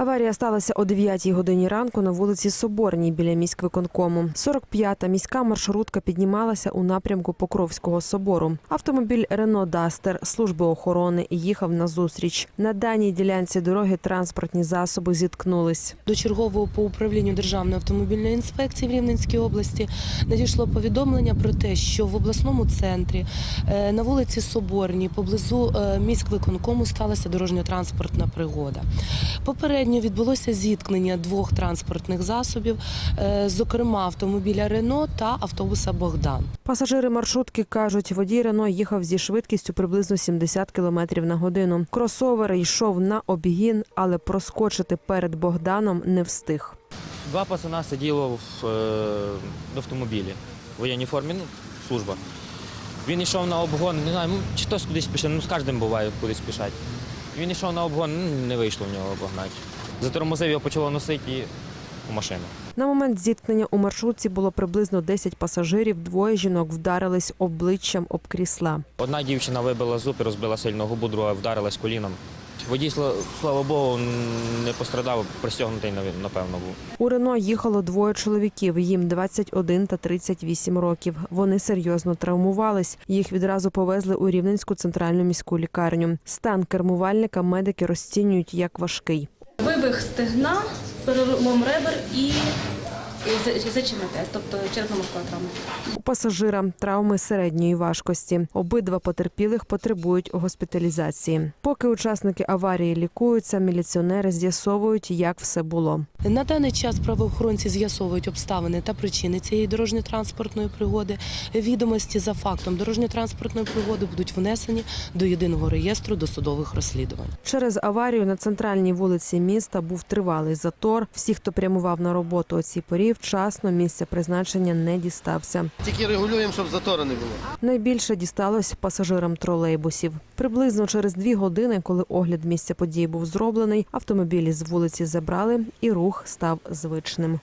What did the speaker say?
Аварія сталася о 9 годині ранку на вулиці Соборній біля міськвиконкому. 45-та міська маршрутка піднімалася у напрямку Покровського собору. Автомобіль Рено Дастер служби охорони їхав на зустріч. На даній ділянці дороги транспортні засоби зіткнулись. До чергового по управлінню Державної автомобільної інспекції в Рівненській області надійшло повідомлення про те, що в обласному центрі е, на вулиці Соборній поблизу е, міськвиконкому сталася дорожньо-транспортна пригода. Попередньо відбулося зіткнення двох транспортних засобів, е, зокрема автомобіля Рено та автобуса Богдан. Пасажири маршрутки кажуть, водій Рено їхав зі швидкістю приблизно 70 км на годину. Кросовер йшов на обгін, але проскочити перед Богданом не встиг. Два пацана сиділо в, е, в автомобілі в воєнній формі, ну, служба. Він йшов на обгон, не знаю, ну, чи хтось кудись пішов, ну з кожним буває кудись пішать. Він йшов на обгон, ну, не вийшло в нього обогнати. Затормозив, його почало носити і у машину. На момент зіткнення у маршрутці було приблизно 10 пасажирів. Двоє жінок вдарились обличчям об крісла. Одна дівчина вибила зуб і розбила сильно губу, друга вдарилась коліном. Водій, сла- слава Богу, не пострадав, пристягнутий, напевно, був. У Рено їхало двоє чоловіків. Їм 21 та 38 років. Вони серйозно травмувались. Їх відразу повезли у Рівненську центральну міську лікарню. Стан кермувальника медики розцінюють як важкий. Вивих стегна, переломом ребер і зачинити, тобто черепно-мозкова травма. У пасажира травми середньої важкості. Обидва потерпілих потребують госпіталізації. Поки учасники аварії лікуються, міліціонери з'ясовують, як все було. На даний час правоохоронці з'ясовують обставини та причини цієї дорожньо-транспортної пригоди. Відомості за фактом дорожньо-транспортної пригоди будуть внесені до єдиного реєстру досудових розслідувань. Через аварію на центральній вулиці міста був тривалий затор. Всі, хто прямував на роботу о цій порі, вчасно місця призначення не дістався. Тільки регулюємо, щоб затора не було. Найбільше дісталось пасажирам тролейбусів. Приблизно через дві години, коли огляд місця події був зроблений, автомобілі з вулиці забрали, і рух став звичним.